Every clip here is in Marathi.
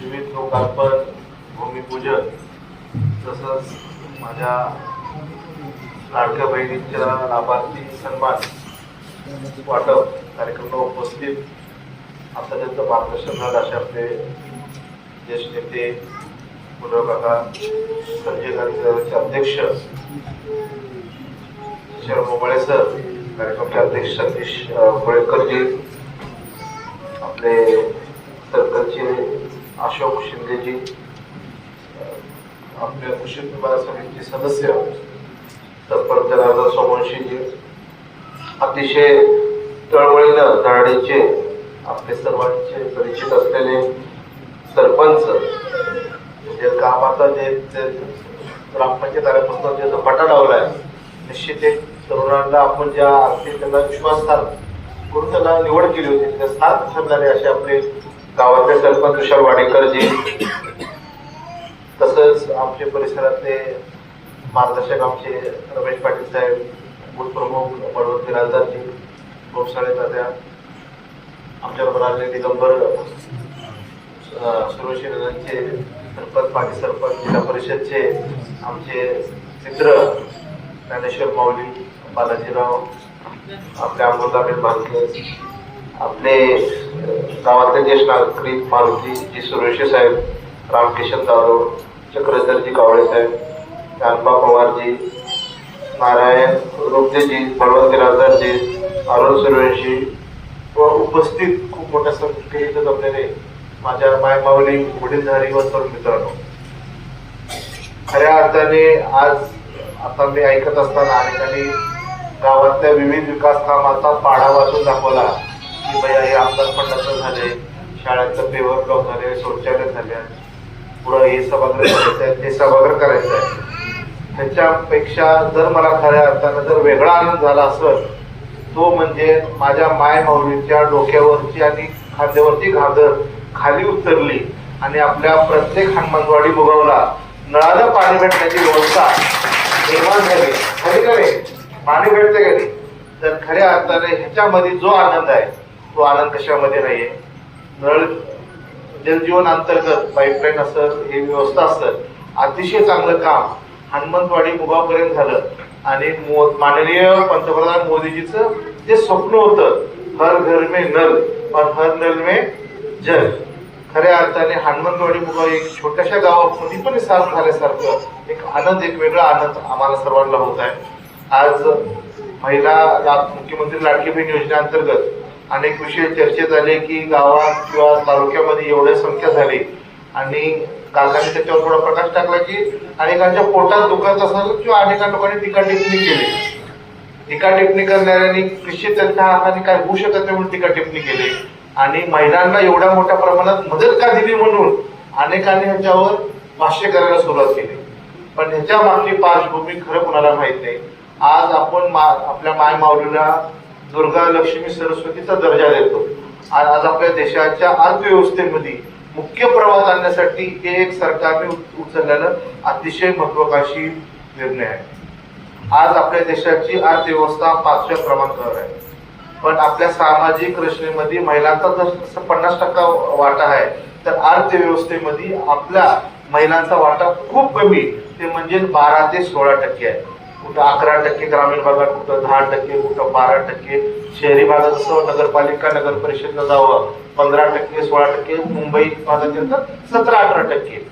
विविध लोकार्पण भूमिपूजन तसंच माझ्या लाडक्या बहिणींच्या लाभार्थी सन्मान वाटप कार्यक्रमाला उपस्थित आतापर्यंत मार्गदर्शन झालं असे आपले ज्येष्ठ नेते पुनर्काका संजय गांधीचे अध्यक्ष शरद मोबाळे सर कार्यक्रमचे अध्यक्ष सतीश कोळेकरजी आपले सरकारचे अशोक शिंदेजी आपल्या कृषी निवार समितीचे सदस्य तत्पर जनार्दन सोमवंशीजी अतिशय तळमळीनं धडाडीचे आपले सर्वांचे परिचित असलेले सरपंच म्हणजे काम आता जे ग्रामपंचायत आल्यापासून जे झपाटा लावलाय निश्चित एक तरुणांना आपण ज्या आर्थिक त्यांना विश्वासार्थ करून त्यांना निवड केली होती त्या साथ ठरणारे असे आपले गावातले सरपंच तुषार वाडेकरजी तसंच आमचे परिसरातले मार्गदर्शक आमचे रमेश पाटील साहेब बूथ प्रमुख बळवंती राजदारजी गोपसाळे तात्या आमच्याबरोबर आले दिगंबर सुरक्षेचे सरपंच माजी सरपंच जिल्हा परिषदचे आमचे मित्र ज्ञानेश्वर माऊली बालाजीराव आपले अमृताबेन भालके आपले गावातले ज्येष्ठ नागरिक मारुती जी सुरेशी साहेब रामकिशन जाधव चक्रधरजी कावळे साहेब जानबा पवारजी नारायण रुपदेजी बळवंत राजदारजी अरुण सुरेशी व उपस्थित खूप मोठ्या संख्येत जमलेले माझ्या मायमावली वडीलधारी व तरुण मित्रांनो. खऱ्या अर्थाने आज आता मी ऐकत असताना अनेकांनी गावातल्या विविध विकास कामाचा पाढा वाचून दाखवला. की भैया हे आमदार फंडाचं झाले शाळेचं पेवर ब्लॉक झाले शौचालय झाल्या. पुढं हे सभागृह करायचं आहे ते सभागृह करायचं आहे. त्याच्यापेक्षा जर मला खऱ्या अर्थानं जर वेगळा आनंद झाला असेल तो म्हणजे माझ्या माय माऊलीच्या डोक्यावरची आणि खांद्यावरची घागर खाली उतरली आणि आपल्या प्रत्येक हनुमानवाडी मुगावला नळानं पाणी भेटण्याची व्यवस्था निर्माण झाली. खरी का पाणी भेटते का नाही? तर खऱ्या अर्थाने ह्याच्यामध्ये जो आनंद आहे तो आनंद कशामध्ये नाहीये. नळ जलजीवन अंतर्गत पाईपलाईन असं हे व्यवस्था असेल अतिशय चांगलं काम. हनुमंतवाडी मुगापर्यंत झालं. आणि मो- माननीय पंतप्रधान मोदीजीचं जे स्वप्न होतं हर घर मे नल पण हर नल मे जल. खऱ्या अर्थाने हनुमंतवाडी मुगा एक छोट्याशा गावामध्ये पण साफ झाल्यासारखं एक आनंद एक वेगळा आनंद आम्हाला सर्वांना होत आहे. आज महिला मुख्यमंत्री लाडकी बहीण योजनेअंतर्गत अनेक विषय चर्चेत आले की गावात किंवा तालुक्यामध्ये एवढ्या संख्या झाली. आणि काकाने त्याच्यावर थोडा प्रकाश टाकला की अनेकांच्या पोटात दुखत असेल किंवा अनेकां लोकांनी टीका टिप्पणी केली. टीका टिप्पणी करणाऱ्यांनी निश्चित त्यांच्या हाताने काय होऊ शकत नाही म्हणून टीका टिप्पणी केली. आणि महिलांना एवढ्या मोठ्या प्रमाणात मदत का दिली म्हणून अनेकांनी ह्याच्यावर भाष्य करायला सुरुवात केली. पण ह्याच्या मागची पार्श्वभूमी खरं कुणाला माहीत नाही. आज आपण मा- आपल्या माय माऊलीला दुर्गा लक्ष्मी सरस्वतीचा दर्जा देतो. आज आज आपल्या देशाच्या अर्थव्यवस्थेमध्ये मुख्य प्रवाह आणण्यासाठी हे एक सरकारने उचललेलं अतिशय महत्वाकांक्षी निर्णय आहे. आज आपल्या देशाची अर्थव्यवस्था पाचव्या क्रमांकावर आहे. पण आपल्या सामाजिक रचनेमध्ये महिलांचा जर पन्नास टक्का वाटा आहे तर अर्थव्यवस्थेमध्ये आपल्या महिलांचा वाटा खूप कमी ते म्हणजे बारा ते सोळा टक्के आहे. कुठं अकरा टक्के ग्रामीण भागात कुठं दहा टक्के कुठं बारा टक्के. शहरी भागात जसं नगरपालिका नगर परिषदला जावं. पंधरा टक्के सोळा टक्के मुंबई भागात तर सतरा अठरा टक्के.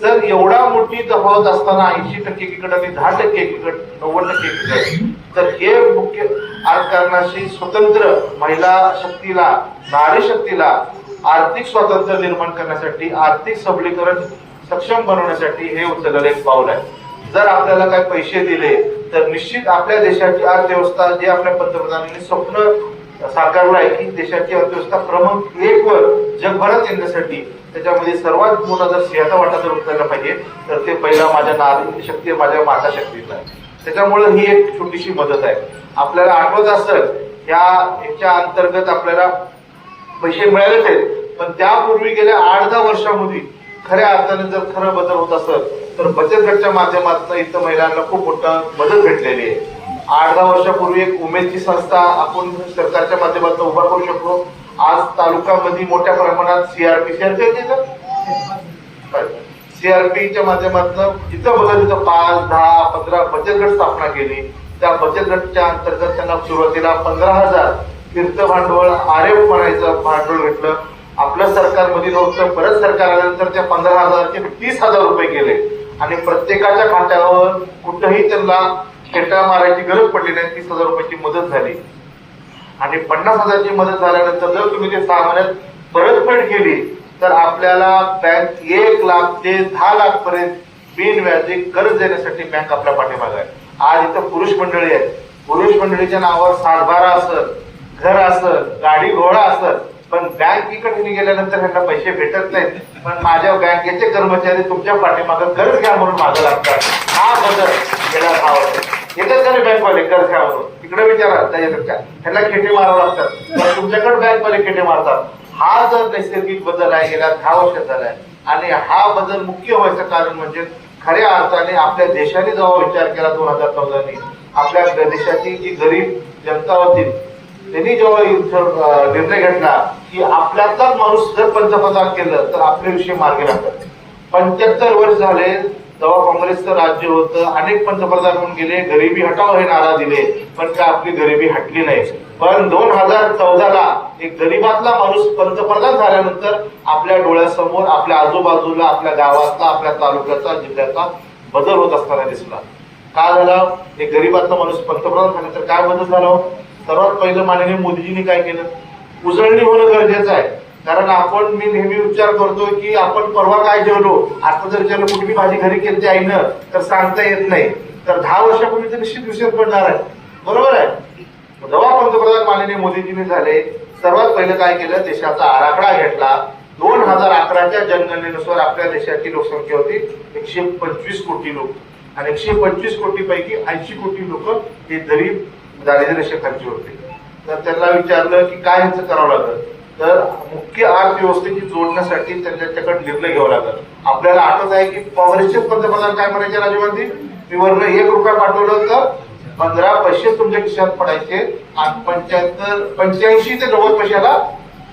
जर एवढा मोठी तफावत असताना ऐंशी टक्के किकट आणि दहा टक्के एकीकडे नव्वद टक्के किकट तर हे मुख्य अर्थकारणाशी स्वतंत्र महिला शक्तीला नारी शक्तीला आर्थिक स्वातंत्र्य निर्माण करण्यासाठी आर्थिक सबलीकरण सक्षम बनवण्यासाठी हे उचललेलं एक पाऊल आहे. जर आपल्याला काही पैसे दिले तर निश्चित आपल्या देशाची अर्थव्यवस्था जे आपल्या पंतप्रधानांनी स्वप्न साकारलं आहे की देशाची अर्थव्यवस्था क्रमांक एक वर जगभरात येण्यासाठी त्याच्यामध्ये सर्वात मोठा जर सिंहाचा वाटा जर उचलायला पाहिजे तर ते पहिला माझ्या नारी शक्ती माझ्या माता शक्तीचा आहे. त्याच्यामुळे ही एक छोटीशी मदत आहे. आपल्याला आठवत असेल या याच्या अंतर्गत आपल्याला पैसे मिळालेच आहेत पण त्यापूर्वी गेल्या आठ दहा वर्षामध्ये खऱ्या अर्थाने जर खरं बदल होत असेल तर बचत गटच्या माध्यमातून इथं महिलांना खूप मोठं मदत भेटलेली आहे. आठ दहा वर्षापूर्वी एक उमेदची संस्था आपण सरकारच्या माध्यमातून उभा करू शकलो. आज तालुक्यामध्ये मोठ्या प्रमाणात सीआरपी सीआरपी सीआरपीच्या माध्यमातून जिथं बघा तिथं पाच दहा पंधरा बचत गट स्थापना केली. त्या बचत गटच्या अंतर्गत त्यांना सुरुवातीला पंधरा हजार तीर्थ भांडवल आरेफ म्हणायचं भांडवल भेटलं. आपलं सरकारमध्ये नव्हतं परत सरकार आल्यानंतर त्या पंधरा हजारचे तीस हजार रुपये केले आणि प्रत्येकाच्या खात्यावर कुठंही त्यांना खेटा मारायची गरज पडली नाही तीस हजार रुपयाची मदत झाली. आणि पन्नास हजारची मदत झाल्यानंतर जर तुम्ही ते सहा महिन्यात परतफेड केली तर आपल्याला बँक एक लाख ते दहा लाख पर्यंत बिनव्याजी कर्ज देण्यासाठी बँक आपल्या पाठीमागे आहे. आज इथं पुरुष मंडळी आहेत. पुरुष मंडळीच्या नावावर सातबारा असत घर असत गाडी घोडा असत पण बँक इकडे गेल्यानंतर त्यांना पैसे भेटत नाहीत. पण माझ्या बँकेचे कर्मचारी तुमच्या पाठीमागं कर्ज घ्या म्हणून मागं लागतात. हा बदल गेल्या आवडतो येतात का नाही बँकवाले कर्ज घ्या म्हणून तिकडे विचारा त्याच्यात का? त्यांना खेटे मारावं लागतात. पण तुमच्याकडे बँकवाले खेटे मारतात. हा जर नैसर्गिक बदल आहे गेल्या दहा वर्ष झालाय आणि हा बदल मुख्य व्हायचं कारण म्हणजे खऱ्या अर्थाने आपल्या देशाने जेव्हा विचार केला दोन हजार चौदानी आपल्या देशाची जी गरीब जनता होती त्यांनी जेव्हा युद्ध निर्णय घेतला की आपल्यातलाच माणूस जर पंतप्रधान केलं तर आपल्याविषयी विषय मार्गी लागतात. पंच्याहत्तर वर्ष झाले तेव्हा काँग्रेसचं राज्य होतं अनेक पंतप्रधान होऊन गेले गरिबी हटाव हे नारा दिले पण का आपली गरिबी हटली नाही. पण दोन हजार चौदाला एक गरिबातला माणूस पंतप्रधान झाल्यानंतर आपल्या डोळ्यासमोर आपल्या आजूबाजूला आपल्या गावातला आपल्या तालुक्याचा जिल्ह्याचा बदल होत असताना दिसला. का झाला? एक गरिबातला माणूस पंतप्रधान झाल्यानंतर काय बदल झाला हो? सर्वात पहिलं माननीय मोदीजींनी काय केलं? उजळणी होणं गरजेचं आहे. कारण आपण मी नेहमी विचार करतो की आपण परवा काय जेवलो? आता जर जेवलो कुठली भाजी घरी केली आईनं तर सांगता येत नाही. तर दहा वर्षापूर्वी तर निश्चित विषय पडणार आहे. बरोबर आहे? जेव्हा पंतप्रधान माननीय मोदीजींनी झाले सर्वात पहिलं काय केलं? देशाचा आराखडा घेतला. दोन हजार अकराच्या जनगणनेनुसार आपल्या देशाची लोकसंख्या होती एकशे पंचवीस कोटी लोक. आणि एकशे पंचवीस कोटी पैकी ऐंशी कोटी लोक हे गरीब दारिद्र्य रेषेखालचे होते. तर त्यांना विचारलं की काय ह्याचं करावं लागलं? तर मुख्य अर्थव्यवस्थेची जोडण्यासाठी त्यांच्याकडे निर्णय घ्यावा लागला. आपल्याला आठवत आहे की काँग्रेसचे पंतप्रधान काय म्हणायचे राजीव मी वर्ण एक रुपया पाठवलं तर पंधरा पैसे तुमच्या खिशात पडायचे आणि पंच्याहत्तर पंच्याऐंशी ते नव्वद पैशाला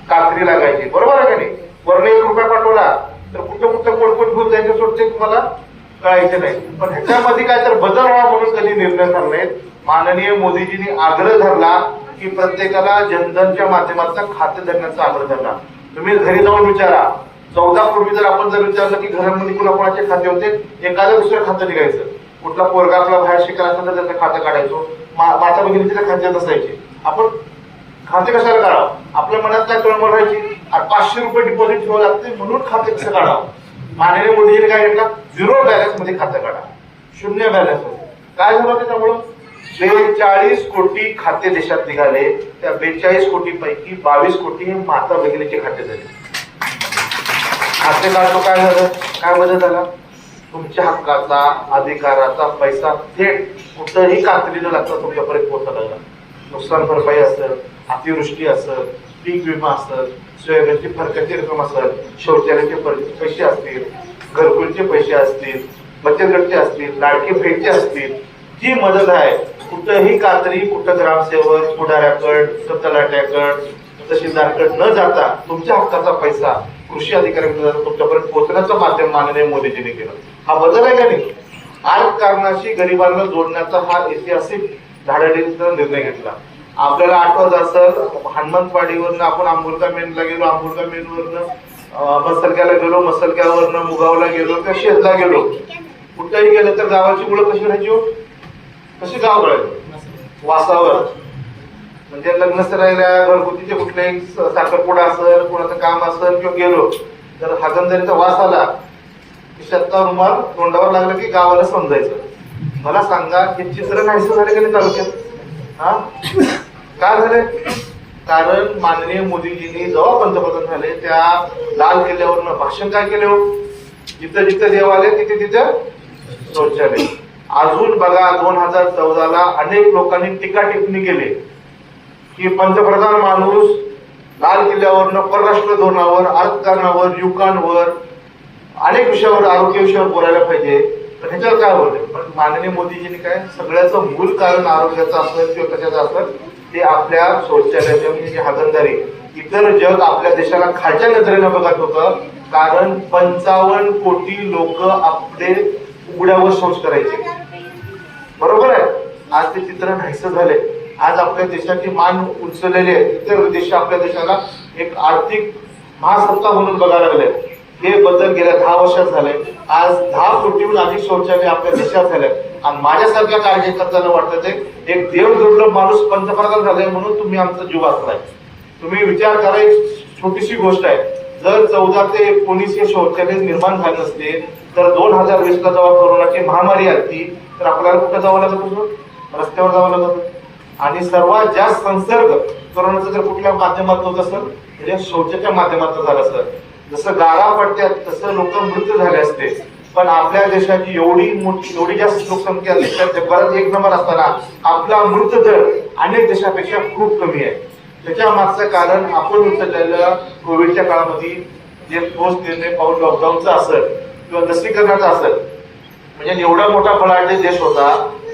कात्री लागायची. बरोबर आहे का नाही? वर्ण एक रुपया पाठवला. तर कुठं कुठं कोण कोण घेऊन जायचं सोडते तुम्हाला? कळायचं नाही. पण ह्याच्यामध्ये काय तर बदल व्हावा म्हणून कधी निर्णय ठरले माननीय मोदीजींनी आग्रह धरला. की प्रत्येकाला जनधनच्या माध्यमातून खाते धरण्याचा आग्रह धरला तुम्ही घरी जाऊन विचारा. चौदा पूर्वी जर आपण जर विचारलं की घरामध्ये कुणाकुणाचे खाते होते एखादं दुसरं खातं निघायचं. कुठला पोरगा आपला बाहेर शिकायला असेल तर त्याचं खातं काढायचो. माता भगिनी तिच्या खात्यात असायचे. आपण खाते कशाला काढावं? आपल्या मनात काय तळमळ राहायची. पाचशे रुपये डिपॉझिट ठेवावं लागते म्हणून खाते कसं काढावं? माननीय मोदीजीने काय म्हटलं? झिरो बॅलन्समध्ये खातं काढा. शून्य बॅलन्समध्ये. काय झालं त्याच्यामुळं? बेचाळीस कोटी खाते देशात निघाले. त्या बेचाळीस कोटी पैकी बावीस कोटी हे माता भगिनीचे खाते झाले. खाते काढतो काय झालं? काय बदल झाला? तुमच्या हक्काचा अधिकाराचा पैसा थेट कुठंही कात्रीला लागता तुमच्यापर्यंत पोहोचला लागला. नुकसान भरपाई असेल अतिवृष्टी असेल पीक विमा असेल सोयाबीनची फरकाची रक्कम असेल शौचालयाचे पर- पैसे असतील घरकुलचे पैसे असतील बचत गटचे असतील लाडके भेटचे असतील जी मदत आहे कुठंही कात्री कुठं ग्रामसेवक पुढाऱ्याकड तलाट्याकड तहसीलदारकड न जाता तुमच्या हक्काचा पैसा कृषी अधिकाऱ्यांकडे तुमच्यापर्यंत पोहोचण्याचं माध्यम माननीय मोदीजींनी केलं. हा बदल आहे का नाही? अर्थकारणाशी गरिबांना जोडण्याचा हा ऐतिहासिक धाडाडीचा निर्णय घेतला. आपल्याला आठवत असेल हनुमंतवाडीवरनं आपण आंबुलका मेनला गेलो आंबुलका मेनवरनं मसलक्याला गेलो मसलक्यावरनं मुगावला गेलो किंवा शेतला गेलो. कुठेही गेलं तर गावाची मुलं कशी राहायची हो? कशी गावळ वासावर. म्हणजे लग्न राहिल्या घरगुतीचे कुठल्याही स- साखरपुडा असेल कोणाचं काम असेल किंवा गेलो तर हागंदरीचा वास आला की शेतचा रुमाल तोंडावर लागला की गावाला समजायचं. मला सांगा हे चित्र नाहीसं झालं की नाही तालुक्यात? हा? काय झाले कारण माननीय मोदीजींनी जेव्हा पंतप्रधान झाले त्या लाल किल्ल्यावरनं भाषण काय केले हो? जिथं जिथं देव आले तिथे तिथं शौचालय. अजून बघा दोन हजार चौदाला अनेक लोकांनी टीका टिप्पणी केली. की पंतप्रधान माणूस लाल किल्ल्यावरनं परराष्ट्र धोरणावर अर्थकारणावर युवकांवर अनेक विषयावर आरोग्य विषयावर बोलायला पाहिजे. पण ह्याच्यावर काय बोलले पण माननीय मोदीजींनी काय सगळ्याचं मूल कारण आरोग्याचं असेल किंवा कशाचं असेल ते आपल्या शौचालयाच्या म्हणजे हागणदारी इतर जग आपल्या देशाला खालच्या नजरेनं बघत होतं. कारण पंचावन्न कोटी लोक आपले उघड्यावर शौच करायचे. बरोबर आहे? आज ते चित्र नाहीस झाले आज आपल्या देशाची मान उंचलेली आहे. इतर देश आपल्या देशाला एक आर्थिक महासत्ता म्हणून बघायला लागले. हे बदल गेल्या दहा वर्षात झाले. आज दहा कोटीहून अधिक शौचालय आपल्या देशात झाले. आणि माझ्यासारख्या कार्यकर्त्यांना वाटतं ते एक देव दुर्लभ माणूस पंतप्रधान झालाय म्हणून तुम्ही आमचा जीव वाचलाय. तुम्ही विचार करा एक छोटीशी गोष्ट आहे. जर चौदा ते एकोणीस हे शौचालय निर्माण झाले नसते तर दोन हजार वीस ला जेव्हा कोरोनाची महामारी आली तर आपल्याला कुठं जावं लागत होतं? रस्त्यावर जावं लागत होतं. आणि सर्वात जास्त संसर्ग कोरोनाचा जर कुठल्या माध्यमात होत असेल म्हणजे शौचाच्या माध्यमातून झालं असेल जसं गारा पडत्यात तसं लोक मृत्यू झाले असते. पण आपल्या देशाची एवढी मोठी एवढी जास्त लोकसंख्या जगभरात एक नंबर असताना आपला मृतदर अनेक देशापेक्षा खूप कमी आहे. त्याच्या मागचं कारण आपण उचललेलं कोविडच्या काळामध्ये जे ठोस निर्णय पाहून लॉकडाऊनचा असेल किंवा लसीकरणाचा असेल म्हणजे एवढा मोठा बलाढ्य देश होता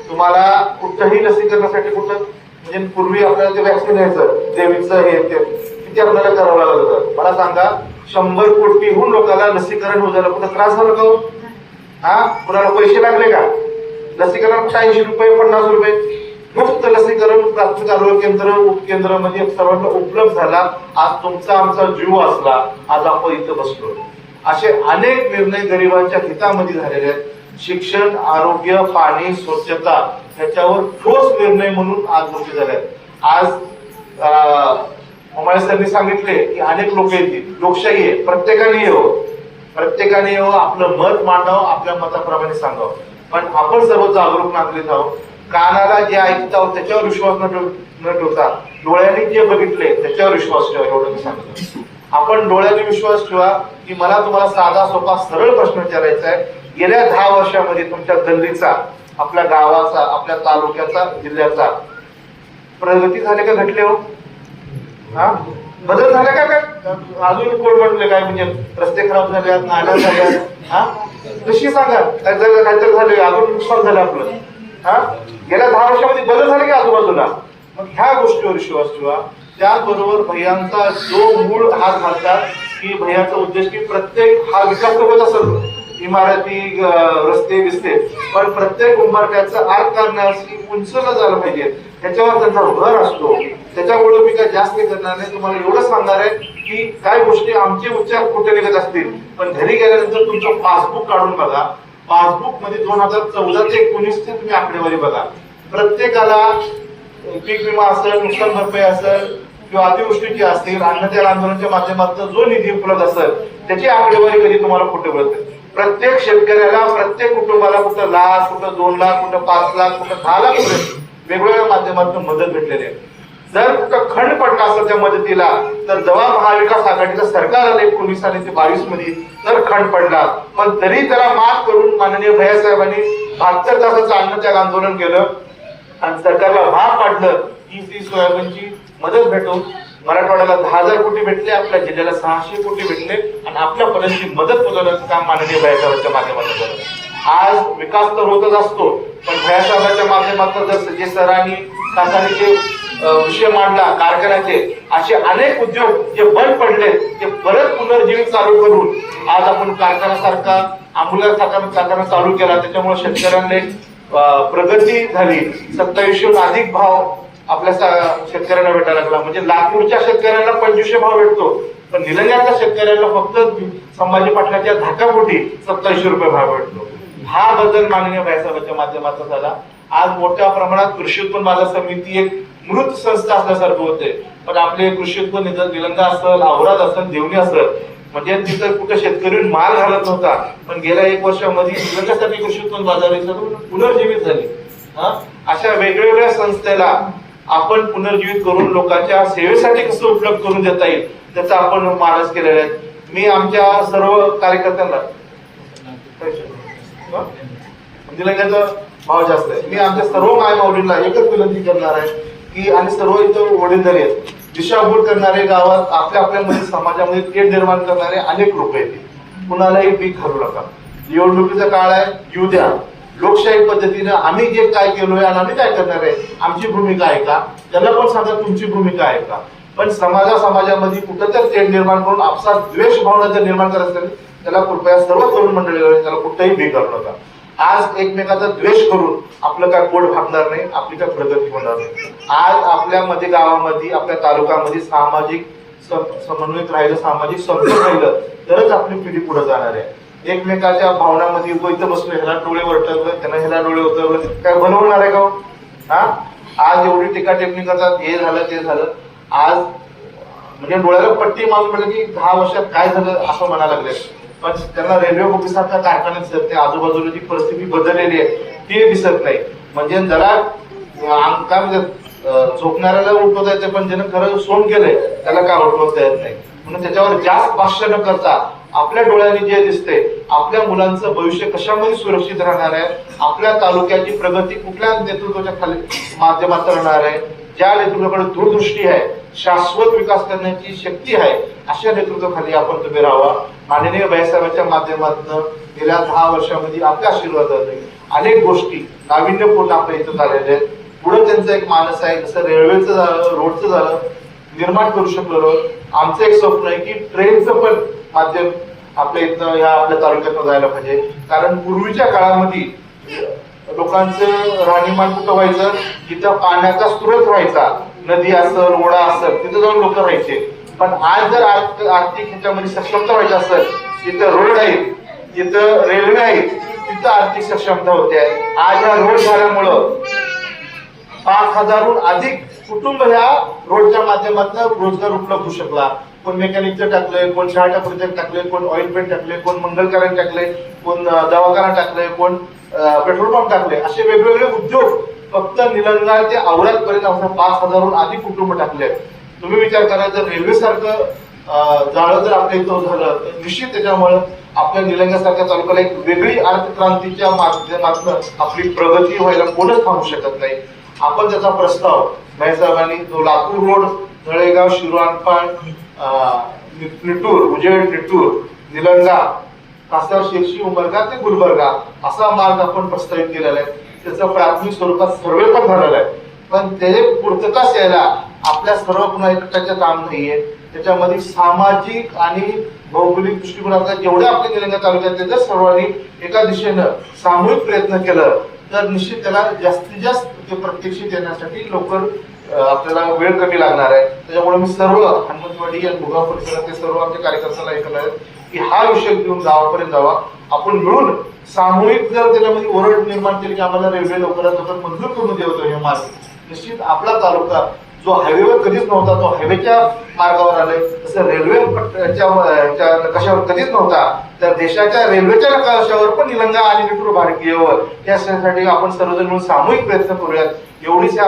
तुम्हाला कुठंही लसीकरणासाठी कुठं म्हणजे पूर्वी आपल्याला ते वॅक्सिन घ्यायचं देवीचं हे ते किती आपल्याला करावं लागलं होतं. मला सांगा शंभर कोटीहून लोकांना लसीकरण होत झालं कुठं त्रास झाला का हो? हा? कुणाला पैसे लागले का? लसीकरण ऐंशी रुपये पन्नास रुपये. मुफ्त लसीकरण प्राथमिक आरोग्य केंद्र उपकेंद्र म्हणजे सर्वांना उपलब्ध झाला. आज तुमचा आमचा जीव असला आज आपण इथं बसलो. असे अनेक निर्णय गरिबांच्या हितामध्ये झालेले आहेत. शिक्षण आरोग्य पाणी स्वच्छता ह्याच्यावर ठोस निर्णय म्हणून आज गोष्टी झाल्या आज सरांनी सांगितले की अनेक लोक येतील. लोकशाही आहे. प्रत्येकाने येऊ प्रत्येकाने येऊ आपलं मत मांडावं. आपल्या मताप्रमाणे सांगावं. पण आपण सर्व जागरूक नागरिक आहोत. कानाला जे ऐकता हो, त्याच्यावर विश्वास न न ठेवता डोळ्याने जे बघितले त्याच्यावर विश्वास ठेवा एवढं मी सांगतो. आपण डोळ्याने विश्वास ठेवा की मला तुम्हाला साधा सोपा सरळ प्रश्न विचारायचा आहे. गेल्या दहा वर्षामध्ये तुमच्या गल्लीचा आपल्या गावाचा आपल्या तालुक्याचा जिल्ह्याचा प्रगती झाले का घटले हो? हा? बदल झाला का काय? अजून कोण बनले काय? म्हणजे रस्ते खराब झाले नाल्या झाल्या हा? कशी सांगा. काय झालं काहीतरी झाले अजून नुकसान झालं आपलं. हा? गेल्या दहा वर्षामध्ये बदल झाले की आजूबाजूला? मग ह्या गोष्टीवर विश्वास ठेवा. त्याचबरोबर भैयांचा जो मूळ हात घालतात की भैयाचा उद्देश की प्रत्येक हा विकास होत असेल. इमारती रस्ते बिस्ते. पण प्रत्येक उंबरट्याचं आत करण्यासाठी उंचलं झालं पाहिजे. त्याच्यावर त्यांचा भर असतो. त्याच्यामुळे मी काय जास्त नाही करणार नाही. तुम्हाला एवढं सांगणार आहे की काय गोष्टी आमचे उच्चार कुठे निघत असतील. पण घरी गेल्यानंतर तुमचं पासबुक काढून बघा. पासबुकमध्ये दोन हजार चौदा ते एकोणीस ते तुम्ही आकडेवारी बघा. प्रत्येकाला पीक विमा असेल नुकसान भरपाई असेल किंवा अतिवृष्टीची असतील अन्नतेल आंदोलनाच्या माध्यमातून जो निधी उपलब्ध असेल त्याची आकडेवारी कधी तुम्हाला कुठे मिळते? प्रत्येक शेतकऱ्याला प्रत्येक कुटुंबाला कुठं लाख कुठं दोन लाख कुठं पाच लाख कुठं दहा लाख वेगवेगळ्या माध्यमातून मदत भेटलेली आहे. जर कुठं खंड पडला असेल त्या मदतीला तर जेव्हा महाविकास आघाडीचं सरकार आलं एकोणीस आणि ते बावीसमध्ये तर खंड पडला पण तरी त्याला मात करून माननीय भैयासाहेबांनी बहात्तर तासाचं अन्नत्याग आंदोलन केलं. आणि सरकारला भाग पाडलं की ती सोयाबीनची मदत भेटून मराठवाड्याला दहा हजार कोटी भेटले आपल्या जिल्ह्याला सहाशे कोटी भेटले आणि आपल्या पर्यंतची मदत पोहोचवण्याचं काम माननीय भैयासाहेबांच्या माध्यमातून झालं. आज विकास तर होतच असतो पण भैयासाहेबांच्या माध्यमातून जर जे सरांनी तासाने जे विषय मांडला कारखान्याचे. असे अनेक उद्योग जे बंद पडले ते परत पुनर्जीवित चालू करून आज आपण कारखान्यासारखा आंबुलासारखा कारखाना चालू केला. त्याच्यामुळे शेतकऱ्यांनी प्रगती झाली. सत्तावीसशेहून अधिक भाव आपल्या सा- शेतकऱ्यांना भेटायला लागला. म्हणजे लातूरच्या शेतकऱ्यांना पंचवीसशे भाव भेटतो. पण निलंग्याच्या शेतकऱ्यांना फक्त संभाजी पाटलाच्या धाकापोटी सत्तावीसशे रुपये भाव भेटतो. हा बदल माननीय भाईसाहेबांच्या माध्यमातून झाला. आज मोठ्या प्रमाणात कृषी उत्पन्न बाजार समिती एक मृत संस्था असल्यासारखं होते. पण आपले कृषी उत्पन्न निलंगा असेल आवरात असेल देवणी असेल म्हणजे तिथं कुठं शेतकरी माल घालत नव्हता. पण गेल्या एक वर्षामध्ये निलंगासाठी कृषी उत्पन्न बाजार पुनर्जीवित झाली. अशा वेगवेगळ्या संस्थेला आपण पुनर्जीवित करून लोकांच्या सेवेसाठी कसं उपलब्ध करून देता येईल त्याचा आपण मानस केलेला आहे. मी आमच्या सर्व कार्यकर्त्यांना निलंग्याचा भाव जास्त आहे. मी आमच्या सर्व माय माऊलींना एकच विनंती करणार आहे. की आणि सर्व इथं वडीलधारी आहेत. दिशाभूल करणारे गावात आपल्या आपल्यामध्ये समाजामध्ये थेट निर्माण करणारे अनेक लोक आहेत. कुणालाही पीक घालू नका. निवडणुकीचा काळ आहे येऊ द्या. लोकशाही पद्धतीने आम्ही जे काय केलोय आणि आम्ही काय करणार आहे आमची भूमिका आहे का? त्यांना पण सांगा तुमची भूमिका आहे का? पण समाजा समाजामध्ये कुठं तर तेढ निर्माण करून आपसात द्वेष भावना जर निर्माण करत असेल त्याला कृपया सर्व तरुण मंडळी त्याला कुठंही भी करू नका. आज एकमेकाचा द्वेष करून आपलं काय पोट भागणार नाही आपली काय प्रगती होणार नाही. आज आपल्यामध्ये गावामध्ये आपल्या तालुक्यामध्ये सामाजिक सम- राहिलं सामाजिक समजून राहिलं तरच आपली पिढी पुढे जाणार आहे. एकमेकाच्या भावनामध्ये इथं बसलो ह्याला डोळे वरटवलं त्यांना ह्याला डोळे उतरवलं. काय बनवणार आहे का हो? हा? आज एवढी टीका करतात हे झालं ते झालं. आज म्हणजे डोळ्याला पट्टी मारून म्हटलं की दहा वर्षात काय झालं असं म्हणायला लागले पण त्यांना रेल्वे ऑफिसारख्या कारखान्यात दिसत नाही. आजूबाजूला जी परिस्थिती बदललेली आहे ती दिसत नाही. म्हणजे जरा काय म्हणतात झोपणाऱ्याला उठवता येते पण ज्यानं खरं सोन केलंय त्याला काय उठवता येत नाही. म्हणून त्याच्यावर जास्त भाष्य न करता आपल्या डोळ्यांनी जे दिसते आपल्या मुलांचं भविष्य कशामध्ये सुरक्षित राहणार आहे? आपल्या तालुक्याची प्रगती कुठल्या नेतृत्वाच्या खाली माध्यमात राहणार आहे? ज्या नेतृत्वाकडे दूरदृष्टी आहे शाश्वत विकास करण्याची शक्ती आहे अशा नेतृत्वाखाली आपण तुम्ही राहावा. माननीय बाईसाहेबांच्या माध्यमातून गेल्या दहा वर्षामध्ये आपल्या आशीर्वादाने अनेक गोष्टी नाविन्यपूर्ण आपल्या इथं झालेल्या आहेत. पुढे त्यांचं एक मानस आहे जसं रेल्वेचं झालं रोडचं झालं निर्माण करू शकलो आमचं एक स्वप्न आहे की ट्रेनचं पण माध्यम आपल्या इथं ह्या आपल्या तालुक्यातनं जायला पाहिजे. कारण पूर्वीच्या काळामध्ये लोकांचं राहणीमान कुठं व्हायचं? तिथं पाण्याचा स्रोत व्हायचा नदी असेल ओढा असेल तिथं जाऊन लोक राहायचे. पण आज जर आर्थिक ह्याच्यामध्ये सक्षमता व्हायची असेल तिथं रोड आहेत तिथं रेल्वे आहेत तिथं आर्थिक सक्षमता होते. आज या रोड झाल्यामुळं पाच हजारहून अधिक कुटुंब ह्या रोडच्या माध्यमातून रोजगार उपलब्ध होऊ शकला. कोण मेकॅनिकचं टाकलंय कोण शहाटा प्रोजेक्ट टाकले कोण ऑइल पेंट टाकले कोण मंगलकारण टाकले कोण दवाखाना टाकले कोण पेट्रोल पंप टाकले असे वेगवेगळे उद्योग फक्त निलंगा ते औरत पर्यंत पाच हजारहून अधिक कुटुंब टाकले आहेत. तुम्ही विचार करा जर रेल्वे सारखं जाळं जर आपल्या इथं झालं तर निश्चित त्याच्यामुळं आपल्या निलंग्यासारख्या तालुक्याला एक वेगळी अर्थक्रांतीच्या माध्यमातून आपली प्रगती व्हायला कोणच थांबू शकत नाही. आपण त्याचा प्रस्ताव साहेबांनी जो लातूर रोड तळेगाव शिरवानपाण निटूर उजेड निटूर निलंगा कासार शिरशी उमरगा ते गुलबर्गा असा मार्ग आपण प्रस्तावित केलेला आहे. त्याचं प्राथमिक स्वरूपात सर्वे पण झालेलं आहे. पण ते पूर्तताच यायला आपल्या सर्व पुन्हा एकट्याचं काम नाहीये. त्याच्यामध्ये सामाजिक आणि भौगोलिक दृष्टिकोनातल्या जेवढ्या आपल्या निलंगा तालुक्यात जर सर्वांनी एका दिशेनं सामूहिक प्रयत्न केलं तर निश्चित त्याला जास्तीत जास्त ते प्रत्यक्षित येण्यासाठी लवकर आपल्याला वेळ कमी लागणार आहे. त्याच्यामुळे मी सर्व हनुमंतवाडी आणि भुगाव परिसरातले सर्व आमच्या कार्यकर्त्याला ऐकलं आहे. की हा विषय घेऊन गावापर्यंत जावा. आपण मिळून सामूहिक जर त्याच्यामध्ये म्हणजे ओरड निर्माण केली की आम्हाला रेल्वे लवकरात लवकर मंजूर करून देवतो हे मार्ग निश्चित आपला तालुका जो हायवेवर कधीच नव्हता तो हायवेच्या मार्गावर आलाय. तसं रेल्वे पट्ट्याच्या नकाशावर कधीच नव्हता तर देशाच्या रेल्वेच्या नकाशावर पण निलंगा आणि मित्र भारतीयवर यासाठी आपण सर्वजण मिळून सामूहिक प्रयत्न करूयात. एवढीच या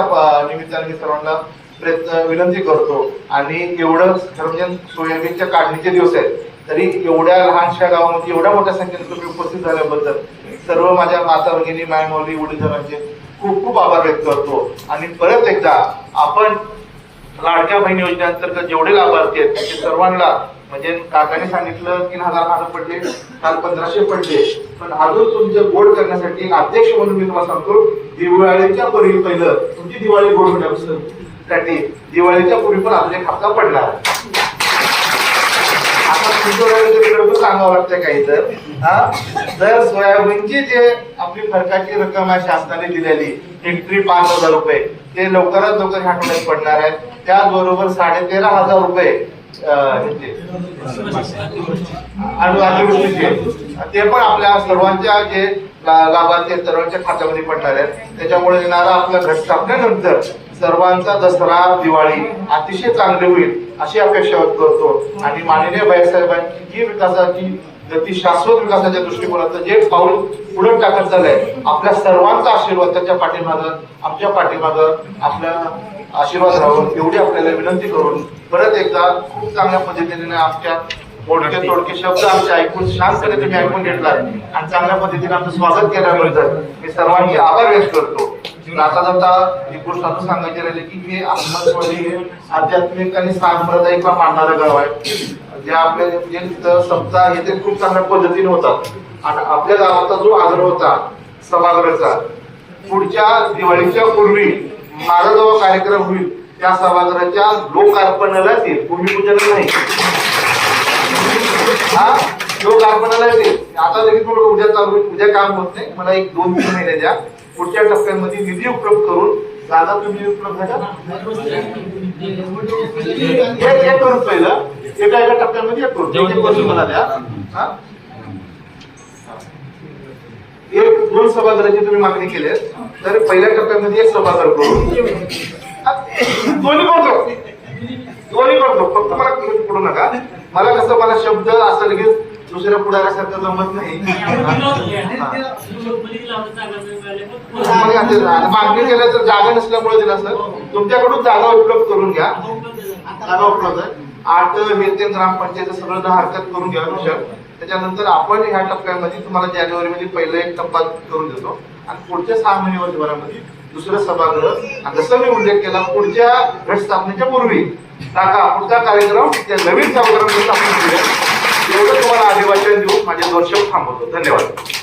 निमित्ताने मी सर्वांना प्रयत्न विनंती करतो. आणि एवढं सर्वजण सोयाबीनच्या काढणीचे दिवस आहेत. तरी एवढ्या लहानशा गावामध्ये एवढ्या मोठ्या संख्येने तुम्ही उपस्थित झाल्याबद्दल सर्व माझ्या माता भगिनी मायमौली वडीलजनांचे खूप खूप आभार व्यक्त करतो. आणि परत एकदा आपण लाडक्या बहीण योजनेअंतर्गत जेवढे लाभार्थी आहेत त्याचे सर्वांना म्हणजे काकाने सांगितलं तीन हजार खातं पडले काल पंधराशे पडले पण अजून तुमचे गोड करण्यासाठी अध्यक्ष म्हणून मी तुम्हाला सांगतो दिवाळीच्या पूर्वी पहिलं तुमची दिवाळी गोड होण्यासाठी दिवाळीच्या पूर्वी पण आपले एक पडला पडणार. सांगावं लागतं काही तर. हा? तर सोयाबीनची जे आपली फरकाची रक्कम आहे शासनाने दिलेली हेक्टरी पाच हजार रुपये ते लवकरात लवकर ह्या आठवड्यात पडणार आहेत. त्याचबरोबर साडे तेरा हजार रुपये ते पण आपल्या सर्वांच्या जे लाभार्थी सर्वांच्या खात्यामध्ये पडणार आहेत. त्याच्यामुळे येणारा आपला घट टाकल्यानंतर सर्वांचा दसरा दिवाळी अतिशय चांगली होईल. अशी अपेक्षा व्यक्त करतो. आणि माननीय बाईसाहेबांची जी विकासाची गती शाश्वत विकासाच्या दृष्टिकोनाचं जे पाऊल पुढे टाकत चाललंय आपल्या सर्वांचा आशीर्वाद त्याच्या पाठीमागं आमच्या मागं आपल्या आशीर्वाद राहून एवढी आपल्याला विनंती करून परत एकदा खूप चांगल्या पद्धतीने आमच्या मोडके तोडके शब्द आमचे ऐकून शांतपणे तुम्ही ऐकून घेतला आणि चांगल्या पद्धतीने आमचं स्वागत केल्याबद्दल मी सर्वांचे आभार व्यक्त करतो. आता जाता एक गोष्ट सांगायचे सांगायची राहिली की हे अहमदवाडी हे आध्यात्मिक आणि सांप्रदायिकला मानणारं गाव आहे. जे आपल्या जे तिथं सप्ताह हे ते खूप चांगल्या पद्धतीने होतात. आणि आपल्या गावाचा जो आग्रह होता सभागृहाचा पुढच्या दिवाळीच्या पूर्वी माझा जो कार्यक्रम होईल त्या सभागृहाच्या लोकार्पणाला येईल भूमिपूजन नाही. हा? लोकार्पणाला येईल आता लगेच थोडं उद्या चालू होईल. उद्या काम होत नाही. मला एक दोन तीन महिने द्या. पुढच्या टप्प्यामध्ये निधी उपलब्ध करून जागा तुम्ही उपलब्ध करून पहिलं. एका एका टप्प्यामध्ये एक करून. मला द्या. एक दोन सभागृहाची तुम्ही मागणी केली तर पहिल्या टप्प्यामध्ये एक सभागृह करून. दोन्ही करतो. दोन्ही करतो. फक्त मला पडू नका. मला कसं मला शब्द असं लगेच दुसऱ्या पुढाऱ्यासारखं जमत नाही. मागणी केल्या तर जागा नसल्यामुळे दिला सर तुमच्याकडून जागा उपलब्ध करून घ्या. जागा उपलब्ध आहे. आठ हे ते ग्रामपंचायत सगळं हरकत करून घ्या सर त्याच्यानंतर आपण ह्या टप्प्यामध्ये तुम्हाला जानेवारी मध्ये पहिला एक टप्पा करून देतो. आणि पुढच्या सहा महिने वर्षभरामध्ये दुसरं सभागृह. आणि जसं मी उल्लेख केला पुढच्या घटस्थापनेच्या पूर्वी. टाका पुढचा कार्यक्रम त्या नवीन सभागृहामध्ये स्थापन केलं एवढं तुम्हाला अभिवाचन देऊन माझे दोन शब्द थांबवतो. धन्यवाद.